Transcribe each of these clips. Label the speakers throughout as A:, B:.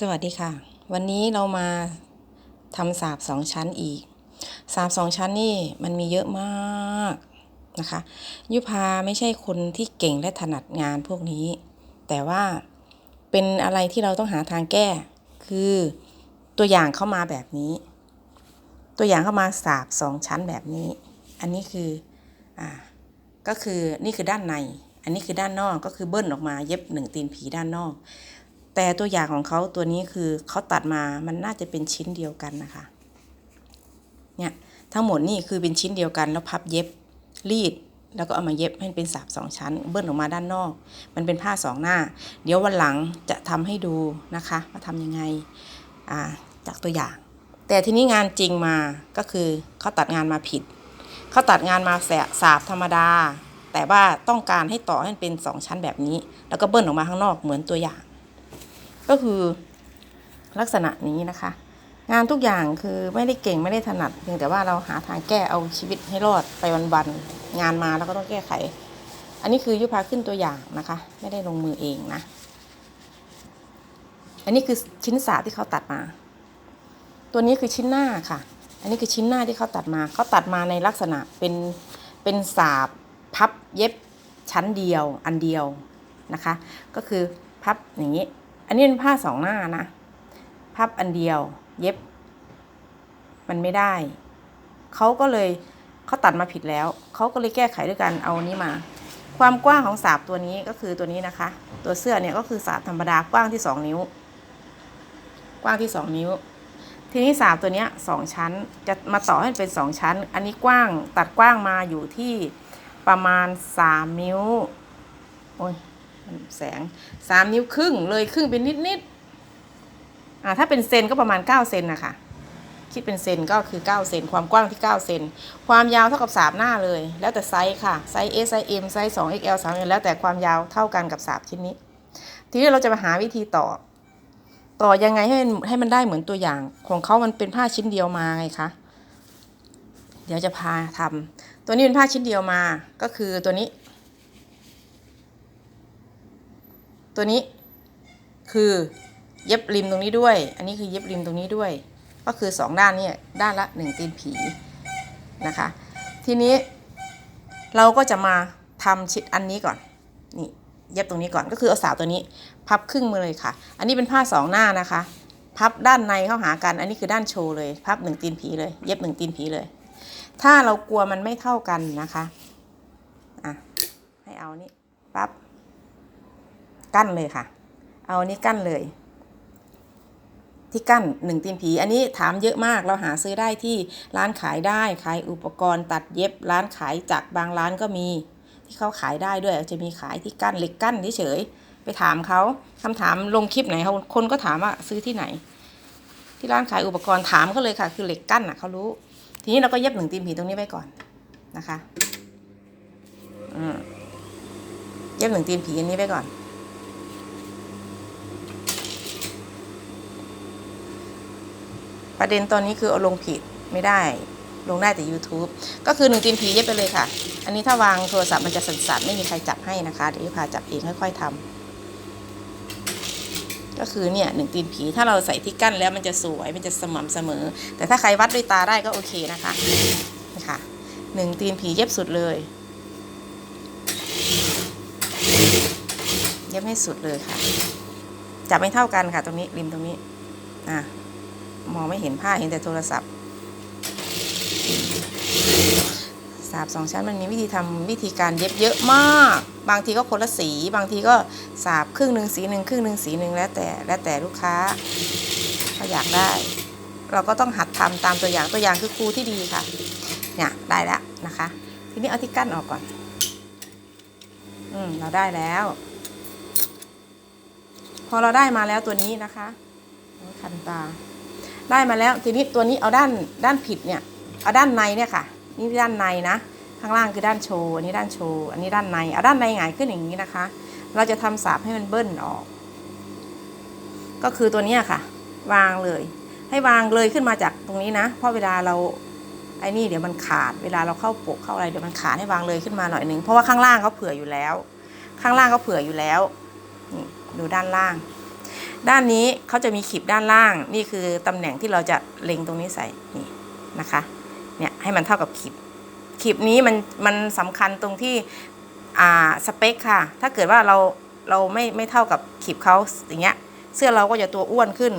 A: สวัสดีค่ะ วันนี้เรามาทำสาบสองชั้นอีก สาบสองชั้นนี่มันมีเยอะมากนะคะ ยุพาไม่ใช่คนที่เก่งและถนัดงานพวกนี้ แต่ว่าเป็นอะไรที่เราต้องหาทางแก้ คือตัวอย่างเข้ามาแบบนี้ ตัวอย่างเข้ามาสาบสองชั้นแบบนี้ อันนี้คืออ่าก็คือนี่คือด้านใน อันนี้คือด้านนอกก็คือเบิ้ลออกมาเย็บหนึ่งตีนผีด้านนอก แต่ตัวอย่างของเขาตัวนี้คือเขาตัดมามันน่าจะเป็นชิ้นเดียวกันนะคะ เนี่ยทั้งหมดนี่คือเป็นชิ้นเดียวกันแล้วพับเย็บรีดแล้วก็เอามาเย็บให้เป็นสาบสองชั้น เบิ้ลออกมาด้านนอก มันเป็นผ้าสองหน้า เดี๋ยววันหลังจะทำให้ดูนะคะว่าทำยังไงอ่าจากตัวอย่าง แต่ทีนี้งานจริงมาก็คือเขาตัดงานมาผิดเขาตัดงานมาแสสาบธรรมดา แต่ว่าต้องการให้ต่อให้เป็นสองชั้นแบบนี้ แล้วก็เบิ้ลออกมาข้างนอกเหมือนตัวอย่าง ก็คือลักษณะนี้นะคะ งานทุกอย่างคือไม่ได้เก่งไม่ได้ถนัดเพียงแต่ว่าเราหาทางแก้เอาชีวิตให้รอดไปวันๆงานมาแล้วก็ต้องแก้ไข อันนี้คือยุพาขึ้นตัวอย่างนะคะ ไม่ได้ลงมือเองนะ อันนี้คือชิ้นสาที่เขาตัดมา ตัวนี้คือชิ้นหน้าค่ะ อันนี้คือชิ้นหน้าที่เขาตัดมาเขาตัดมาในลักษณะเป็นเป็นสาบพับเย็บชั้นเดียวอันเดียวนะคะ ก็คือพับอย่างนี้ อันนี้เป็นผ้าสองหน้านะ พับอันเดียว เย็บ มันไม่ได้ เขาก็เลยเขาตัดมาผิดแล้ว เขาก็เลยแก้ไขด้วยการเอานี้มา ความกว้างของสาบตัวนี้ก็คือตัวนี้นะคะ ตัวเสื้อเนี่ยก็คือสาบธรรมดากว้างที่สองนิ้ว กว้างที่สองนิ้ว ทีนี้สาบตัวเนี้ยสองชั้น จะมาต่อให้เป็นสองชั้น อันนี้กว้างตัดกว้างมาอยู่ที่ประมาณสามนิ้ว โอ้ย แสงสามนิ้วครึ่งเลยครึ่งเป็นนิดนิดๆอ่าถ้าเป็นเซนก็ประมาณ9เซนนะคะคิดเป็นเซนก็คือ9เซนความกว้างที่9เซนความยาวเท่ากับสาบหน้าเลย แล้วแต่ไซส์ค่ะไซส์ S ไซส์ M ไซส์2 XL 3 L แล้วแต่ความยาวเท่ากันกับสาบชิ้นนี้ ทีนี้เราจะมาหาวิธีต่อ ต่อยังไงให้มันให้มันได้เหมือนตัวอย่าง ของเขามันเป็นผ้าชิ้นเดียวมาไงคะเดี๋ยวจะพาทำตัวนี้เป็นผ้าชิ้นเดียวมาก็คือตัวนี้ ตัวนี้คือเย็บริมตรงนี้ด้วย อันนี้คือเย็บริมตรงนี้ด้วย ก็คือสองด้านนี่ด้านละหนึ่งตีนผีนะคะ ทีนี้เราก็จะมาทำชิดอันนี้ก่อน นี่เย็บตรงนี้ก่อนก็คือเอาสาวตัวนี้ พับครึ่งมาเลยค่ะ อันนี้เป็นผ้าสองหน้านะคะ พับด้านในเข้าหากัน อันนี้คือด้านโชว์เลย พับหนึ่งตีนผีเลย เย็บหนึ่งตีนผีเลย ถ้าเรากลัวมันไม่เท่ากันนะคะ อะ ให้เอานี่ ปั๊บ กั้นเลยค่ะ เอาอันนี้กั้นเลย ที่กั้นหนึ่งตีนผี อันนี้ถามเยอะมากเราหาซื้อได้ที่ร้านขายได้ขายอุปกรณ์ตัดเย็บร้านขายจักรบางร้านก็มี ที่เขาขายได้ด้วยจะมีขายที่กั้นเหล็กกั้นเฉยไปถามเขาคำถามลงคลิปไหนเขาคนก็ถามว่าซื้อที่ไหน ที่ร้านขายอุปกรณ์ถามเขาเลยค่ะ คือเหล็กกั้นอะเขารู้ ทีนี้เราก็เย็บหนึ่งตีนผีตรงนี้ไว้ก่อนนะคะอืมเย็บหนึ่งตีนผีอันนี้ไว้ก่อน ประเด็นตอนนี้คือเอาลงผิดไม่ได้ ลงได้แต่ YouTube ก็คือหนึ่งตีนผีเย็บไปเลยค่ะ อันนี้ถ้าวางโทรศัพท์มันจะสั่นๆ ไม่มีใครจับให้นะคะ เดี๋ยวพาจับเองค่อยๆทำก็คือเนี่ยหนึ่งตีนผีถ้าเราใส่ที่กั้นแล้วมันจะสวยมันจะสม่ำเสมอ แต่ถ้าใครวัดด้วยตาได้ก็โอเคนะคะนี่ค่ะหนึ่งตีนผีเย็บสุดเลยเย็บให้สุดเลยค่ะ จับไม่เท่ากันค่ะ ตรงนี้ริมตรงนี้ อะ มองไม่เห็นผ้าเห็นแต่โทรศัพท์สาบสองชั้นมันมีวิธีทำวิธีการเย็บเยอะมาก บางทีก็คนละสี บางทีก็สาบครึ่งหนึ่งสีหนึ่งครึ่งหนึ่งสีหนึ่งแล้วแต่แล้วแต่ลูกค้าเขาอยากได้ เราก็ต้องหัดทำตามตัวอย่างตัวอย่างคือครูที่ดีค่ะเนี่ยได้แล้วนะคะ ทีนี้เอาที่กั้นออกก่อน อืมเราได้แล้ว พอเราได้มาแล้วตัวนี้นะคะคันตา ได้มาแล้วทีนี้ตัวนี้เอาด้านด้านผิดเนี่ยเอาด้านในเนี่ยค่ะ นี่ด้านในนะ ข้างล่างคือด้านโชว์อันนี้ด้านโชว์อันนี้ด้านในเอาด้านในหงายขึ้นอย่างนี้นะคะ เราจะทำสาบให้มันเบิ้ลออก ก็คือตัวนี้ค่ะ วางเลย ให้วางเลยขึ้นมาจากตรงนี้นะ เพราะเวลาเราไอ้นี่เดี๋ยวมันขาดเวลาเราเข้าปกเข้าอะไรเดี๋ยวมันขาดให้วางเลยขึ้นมาหน่อยหนึ่งเพราะว่าข้างล่างเขาเผื่ออยู่แล้ว ข้างล่างเขาเผื่ออยู่แล้วดูด้านล่าง ด้านนี้เขาจะมีขีบด้านล่าง นี่คือตำแหน่งที่เราจะเล็งตรงนี้ใส่นี่นะคะเนี่ยให้มันเท่ากับขีบขีบนี้มันมันสำคัญตรงที่อ่าสเปคค่ะ ถ้าเกิดว่าเราเราไม่ไม่เท่ากับขีบเขาอย่างเงี้ยเสื้อเราก็จะตัวอ้วนขึ้น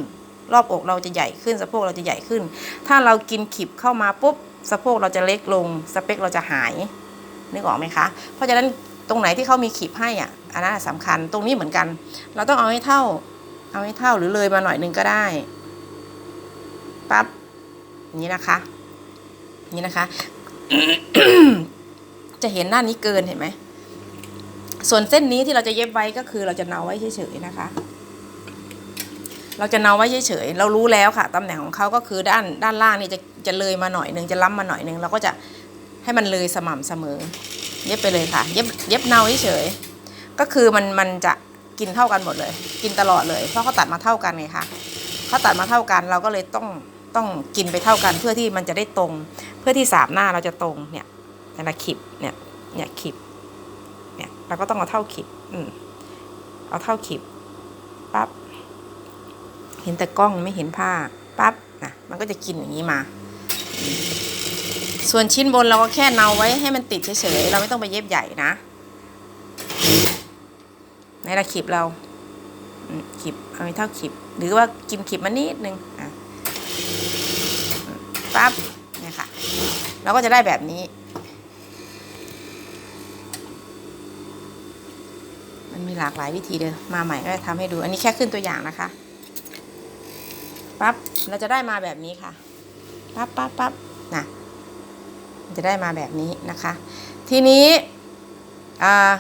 A: รอบอกเราจะใหญ่ขึ้นสะโพกเราจะใหญ่ขึ้น ถ้าเรากินขีบเข้ามาปุ๊บสะโพกเราจะเล็กลงสเปคเราจะหายนึกออกไหมคะเพราะฉะนั้นตรงไหนที่เขามีขีบให้อะอันนั้นสำคัญตรงนี้เหมือนกัน เราต้องเอาให้เท่า เอาให้เท่าหรือเลยมาหน่อยหนึงก็ได้ปั๊บนี้นะคะนี้นะคะ จะเห็นด้านี้เกินเห็นไหมส่วนเส้นนี้ที่เราจะเย็บไว้ก็คือเราจะเนาไว้เฉยๆนะคะ เราจะเนาไว้เฉยๆเรารู้แล้วค่ะตำแหน่งของเขาก็คือด้านด้านล่างนี่จะจะเลยมาหน่อยหนึ่งจะล้ำมาหน่อยหนึ่งเราก็จะให้มันเลยสม่ำเสมอ เย็บไปเลยค่ะ เย็บเย็บเนาเฉยๆก็คือมันมันจะ กินเท่ากันหมดเลย กินตลอดเลย เพราะเขาตัดมาเท่ากันไงคะเขาตัดมาเท่ากันเราก็เลยต้องต้องกินไปเท่ากัน เพื่อที่มันจะได้ตรง เพื่อที่สามหน้าเราจะตรงเนี่ยแต่ละขีดเนี่ยเนี่ยขีดเนี่ยเราก็ต้องเอาเท่าขีดอืมเอาเท่าขีดปั๊บเห็นแต่กล้องไม่เห็นผ้าปั๊บนะมันก็จะกินอย่างนี้มา ส่วนชิ้นบนเราก็แค่เนาไว้ให้มันติดเฉยๆเราไม่ต้องไปเย็บใหญ่นะ ในระขีบเราขีบเอาไปเท่าขีบหรือว่ากินขีบมานิดนึงอะปั๊บเนี่ยค่ะเราก็จะได้แบบนี้ มันมีหลากหลายวิธีเลยมาใหม่ก็จะทำให้ดู อันนี้แค่ขึ้นตัวอย่างนะคะปั๊บเราจะได้มาแบบนี้ค่ะปั๊บปั๊บปั๊บนะจะได้มาแบบนี้นะคะ ทีนี้อ่า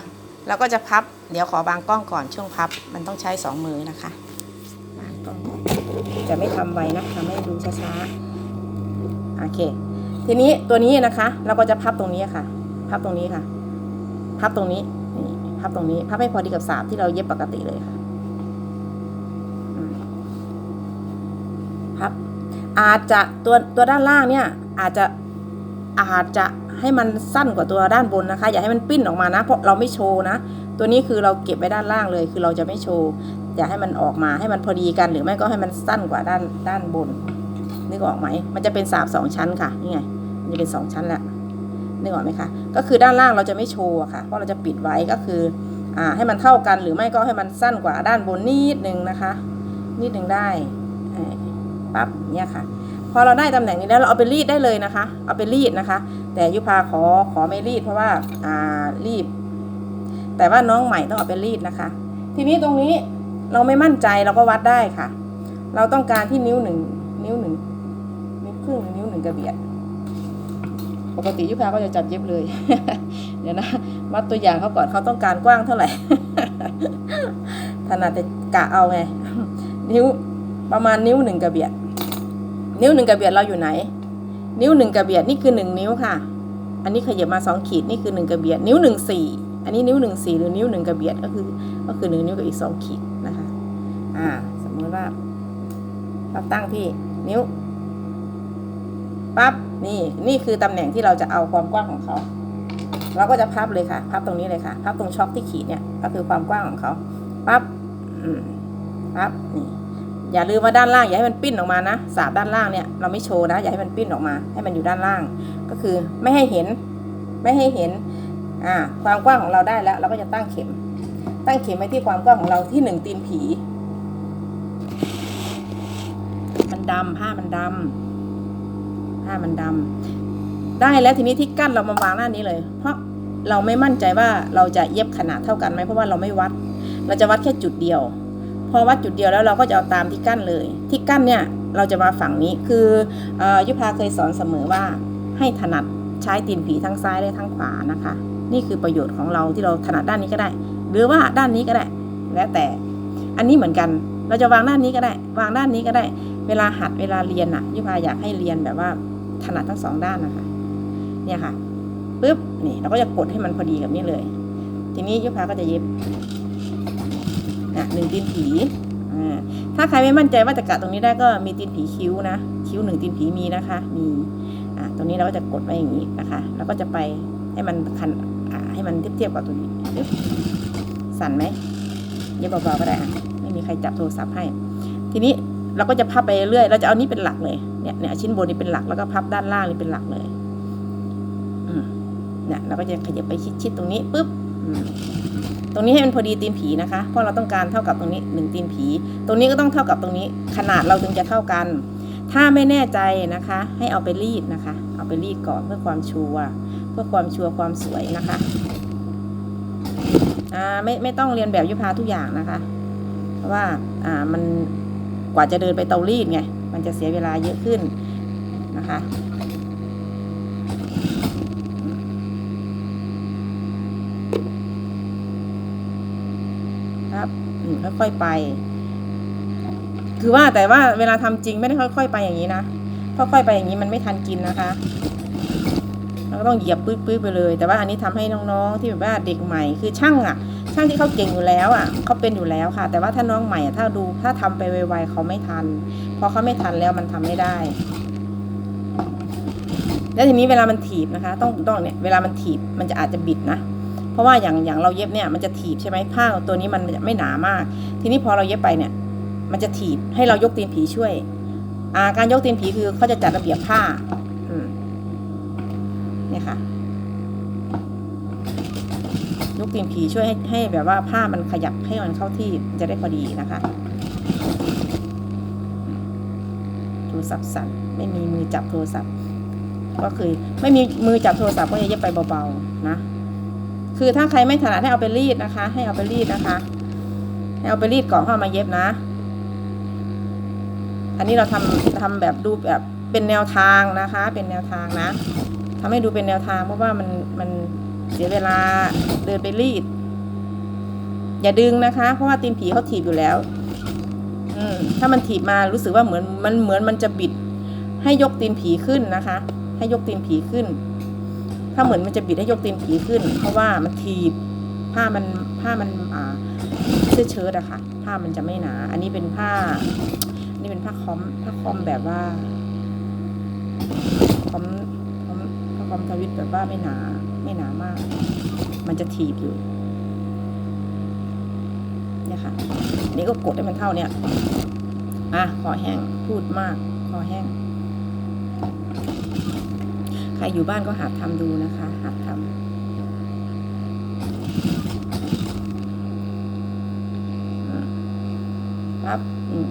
A: เราก็จะพับ เดี๋ยวขอบางกล้องก่อนช่วงพับ มันต้องใช้สองมือนะคะบางกล้องจะไม่ทำไวนะทำให้ดูช้าๆ โอเค ทีนี้ตัวนี้นะคะ เราก็จะพับตรงนี้ค่ะ พับตรงนี้ค่ะ พับตรงนี้นี่พับตรงนี้ พับให้พอดีกับสาบที่เราเย็บปกติเลยค่ะพับ อาจจะตัวตัวด้านล่างเนี่ย อาจจะอาจจะ ให้มันสั้นกว่าตัวด้านบนนะคะ อย่าให้มันปิ้นออกมานะ เพราะเราไม่โชว์นะ ตัวนี้คือเราเก็บไว้ด้านล่างเลย คือเราจะไม่โชว์ อย่าให้มันออกมาให้มันพอดีกัน หรือไม่ก็ให้มันสั้นกว่าด้านด้านบน นึกออกไหม มันจะเป็นสาบสองชั้นค่ะ นี่ไง มันจะเป็นสองชั้นแหละ นึกออกไหมคะ ก็คือด้านล่างเราจะไม่โชว์ค่ะ เพราะเราจะปิดไว้ก็คือ อ่า ให้มันเท่ากัน หรือไม่ก็ให้มันสั้นกว่าด้านบนนิดนึงนะคะ นิดนึงได้ปั๊บเนี่ยค่ะ พอเราได้ตำแหน่งนี้แล้วเราเอาไปรีดได้เลยนะคะ เอาไปรีดนะคะ แต่ยุพาขอขอไม่รีดเพราะว่าอ่ารีบ แต่ว่าน้องใหม่ต้องเอาไปรีดนะคะ ทีนี้ตรงนี้เราไม่มั่นใจเราก็วัดได้ค่ะ เราต้องการที่นิ้วหนึ่งนิ้วหนึ่งนิ้วครึ่งหรือนิ้วหนึ่งกระเบียด ปกติยุพาก็จะจับเย็บเลย เดี๋ยวนะวัดตัวอย่างเขาก่อนเขาต้องการกว้างเท่าไหร่ถนัดแต่กะเอาไงนิ้วประมาณนิ้วหนึ่งกระเบียด นิ้วหนึ่งกระเบียดเราอยู่ไหน นิ้วหนึ่งกระเบียดนี่คือหนึ่งนิ้วค่ะ อันนี้ขยับมาสองขีดนี่คือหนึ่งกระเบียด นิ้วหนึ่งสี่อันนี้นิ้วหนึ่งสี่หรือนิ้วหนึ่งกระเบียดก็คือ ก็คือหนึ่งนิ้วกับอีกสองขีดนะคะ อ่า สมมติว่าเราตั้งที่นิ้วปั๊บนี่นี่คือตำแหน่งที่เราจะเอาความกว้างของเขาเราก็จะพับเลยค่ะ พับตรงนี้เลยค่ะ พับตรงช็อคที่ขีดเนี่ย ก็คือความกว้างของเขา ปั๊บ อืม ปั๊บ นี่ อย่าลืมว่าด้านล่างอย่าให้มันปิ้นออกมานะสาบด้านล่างเนี่ยเราไม่โชว์นะ อย่าให้มันปิ้นออกมา ให้มันอยู่ด้านล่าง ก็คือไม่ให้เห็น ไม่ให้เห็นอ่าความกว้างของเราได้แล้ว เราก็จะตั้งเข็ม ตั้งเข็มไว้ที่ความกว้างของเราที่หนึ่งตีนผี มันดำผ้ามันดำผ้ามันดำได้แล้วทีนี้ที่กั้นเรามาวางหน้านี้เลย เพราะเราไม่มั่นใจว่าเราจะเย็บขนาดเท่ากันไหมเพราะว่าเราไม่วัด เราจะวัดแค่จุดเดียว พอวัดจุดเดียวแล้วเราก็จะเอาตามที่กั้นเลย ที่กั้นเนี่ยเราจะมาฝั่งนี้คืออยุพาเคยสอนเสมอว่าให้ถนัดใช้ตีนผีทั้งซ้ายและทั้งขวานะคะ นี่คือประโยชน์ของเราที่เราถนัดด้านนี้ก็ได้ หรือว่าด้านนี้ก็ได้ แล้วแต่อันนี้เหมือนกันเราจะวางด้านนี้ก็ได้ วางด้านนี้ก็ได้ เวลาหัดเวลาเรียนอะยุพาอยากให้เรียนแบบว่าถนัดทั้งสองด้านนะคะ เนี่ยค่ะปุ๊บนี่เราก็จะกดให้มันพอดีกับนี้เลย ทีนี้ยุพาก็จะเย็บ นะหนึ่งตีนผีถ้าใครไม่มั่นใจว่าจะกะตรงนี้ได้ก็มีตีนผีคิ้วนะคิ้วหนึ่งตีนผีมีนะคะ มีอ่าตรงนี้เราก็จะกดไว้อย่างนี้นะคะ แล้วก็จะไปให้มันคันอ่าให้มันเทียบๆกับตัวนี้สั่นไหมเย็บเบาๆก็ได้อะไม่มีใครจับโทรศัพท์ให้ ทีนี้เราก็จะพับไปเรื่อยเราจะเอานี้เป็นหลักเลยเนี่ยเนี่ยชิ้นบนนี้เป็นหลักแล้วก็พับด้านล่างนี่เป็นหลักเลยอืมเนี่ยเราก็จะขยับไปชิดๆตรงนี้ปุ๊บอืม ตรงนี้ให้มันพอดีตีนผีนะคะ เพราะเราต้องการเท่ากับตรงนี้หนึ่งตีนผี ตรงนี้ก็ต้องเท่ากับตรงนี้ ขนาดเราถึงจะเท่ากัน ถ้าไม่แน่ใจนะคะ ให้เอาไปรีดนะคะ เอาไปรีดก่อนเพื่อความชัวร์เพื่อความชัวร์ความสวยนะคะอ่าไม่ไม่ต้องเรียนแบบยุพาทุกอย่างนะคะ เพราะว่าอ่ามันกว่าจะเดินไปเตารีดไงมันจะเสียเวลาเยอะขึ้นนะคะ ครับอืมค่อยๆไป คือว่าแต่ว่าเวลาทำจริงไม่ได้ค่อย ๆ ไปอย่างนี้นะค่อยๆไปอย่างนี้มันไม่ทันกินนะคะเราก็ต้องเหยียบปื้ดๆไปเลย แต่ว่าอันนี้ทำให้น้องๆที่แบบว่าเด็กใหม่คือช่างอะ ช่างที่เขาเก่งอยู่แล้วอะเขาเป็นอยู่แล้วค่ะ แต่ว่าถ้าน้องใหม่อะถ้าดูถ้าทำไปไวๆเขาไม่ทัน พอเขาไม่ทันแล้วมันทำไม่ได้ แล้วทีนี้เวลามันถีบนะคะ ต้องต้องเนี่ยเวลามันถีบมันจะอาจจะบิดนะ เพราะว่าอย่างอย่างเราเย็บเนี่ยมันจะถีบใช่ไหมผ้าตัวนี้มันไม่หนามาก ทีนี้พอเราเย็บไปเนี่ย มันจะถีบให้เรายกตีนผีช่วยาการยกตีนผีคือเขาจะจัดระเบียบผ้าเนี่ยค่ะ ยกตีนผีช่วยให้ให้แบบว่าผ้ามันขยับให้มันเข้าที่จะได้พอดีนะคะโทรศัพท์สั่นไม่มีมือจับโทรศัพท์ ก็คือไม่มีมือจับโทรศัพท์ก็จะเย็บไปเบาๆนะ คือถ้าใครไม่ถนัดให้เอาไปรีดนะคะ ให้เอาไปรีดนะคะ ให้เอาไปรีดก่อนเข้ามาเย็บนะ อันนี้เราทำทำแบบดูแบบเป็นแนวทางนะคะ เป็นแนวทางนะทำให้ดูเป็นแนวทางเพราะว่ามันมันเสียเวลาเดินไปรีด อย่าดึงนะคะ เพราะว่าตีนผีเขาถีบอยู่แล้ว อืมถ้ามันถีบมารู้สึกว่าเหมือนมันเหมือนมันจะบิด ให้ยกตีนผีขึ้นนะคะ ให้ยกตีนผีขึ้น ถ้าเหมือนมันจะบิดให้ยกตีนผีขึ้น เพราะว่ามันถีบผ้ามันผ้ามันอ่าเสื้อเชิ้ตอะค่ะ ผ้ามันจะไม่หนา อันนี้เป็นผ้า อันนี้เป็นผ้าคอมผ้าคอมแบบว่าคอมคอมผ้าคอมทวิตแบบว่าไม่หนา ไม่หนามาก มันจะถีบอยู่เนี่ยค่ะนี่ก็กดให้มันเท่าเนี่ยอะคอแห้งพูดมากคอแห้ง ใครอยู่บ้านก็หัดทำดูนะคะ หัดทำอืมครับอืม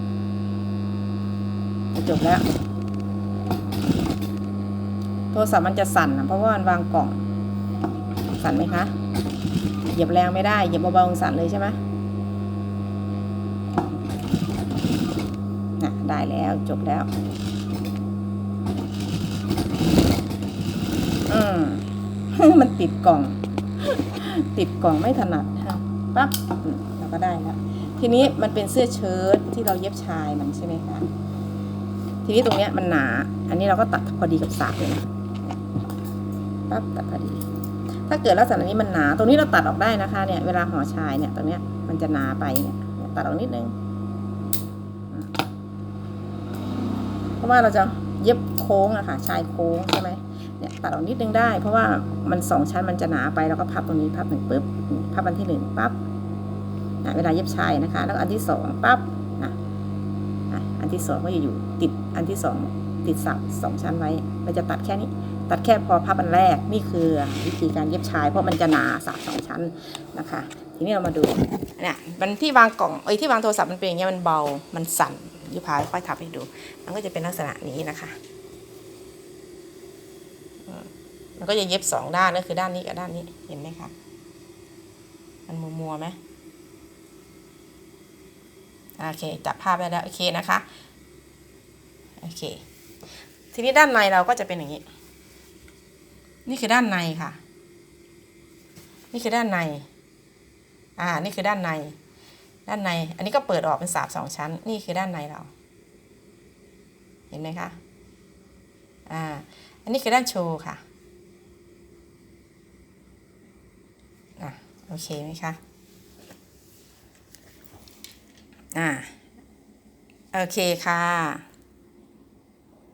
A: จบแล้ว โทรศัพท์มันจะสั่นนะเพราะว่ามันวางกล่อง สั่นไหมคะ เหยียบแรงไม่ได้ เหยียบเบาๆสั่นเลยใช่ไหมน่ะได้แล้วจบแล้ว อืม มันติดกล่อง ติดกล่องไม่ถนัดค่ะปั๊บอืมเราก็ได้แล้วทีนี้มันเป็นเสื้อเชิ้ตที่เราเย็บชายมันใช่ไหมคะทีนี้ตรงเนี้ยมันหนา อันนี้เราก็ตัดพอดีกับสากเลยนะปั๊บตัดพอดี ถ้าเกิดลักษณะนี้มันหนา ตรงนี้เราตัดออกได้นะคะเนี่ยเวลาห่อชายเนี่ยตรงเนี้ยมันจะหนาไปเนี่ยเนี่ยตัดออกนิดนึงอืมเพราะว่าเราจะเย็บโค้งอะค่ะ ชายโค้งใช่ไหม เนี่ยตัดออกนิดนึงได้ เพราะว่ามันสองชั้นมันจะหนาไปเราก็พับตรงนี้พับหนึ่งปุ๊บพับอันที่หนึ่งปั๊บนะเวลาเย็บชายนะคะ แล้วอันที่สองปั๊บนะอันที่สองก็จะอยู่ติดอันที่สองติดสับสองชั้นไว้เราจะตัดแค่นี้ ตัดแค่พอพับอันแรกนี่คือวิธีการเย็บชาย เพราะมันจะหนาสามสองชั้นนะคะ ทีนี้เรามาดูเนี่ยมันที่วางกล่องเอ้ยที่วางโทรศัพท์มันเป็นอย่างเงี้ยมันเบามันสั่นยุพาค่อยทับให้ดู มันก็จะเป็นลักษณะนี้นะคะ มันก็จะเย็บสองด้านก็คือด้านนี้กับด้านนี้เห็นไหมคะมันมัวมัวไหมโอเคจับภาพได้แล้วโอเคนะคะโอเค ทีนี้ด้านในเราก็จะเป็นอย่างนี้ นี่คือด้านในค่ะ นี่คือด้านใน อ่า นี่คือด้านใน ด้านใน อันนี้ก็เปิดออกเป็นสาบสองชั้น นี่คือด้านในเรา เห็นไหมคะ อ่า อันนี้คือด้านโชว์ค่ะอะโอเคไหมคะอ่าโอเคค่ะ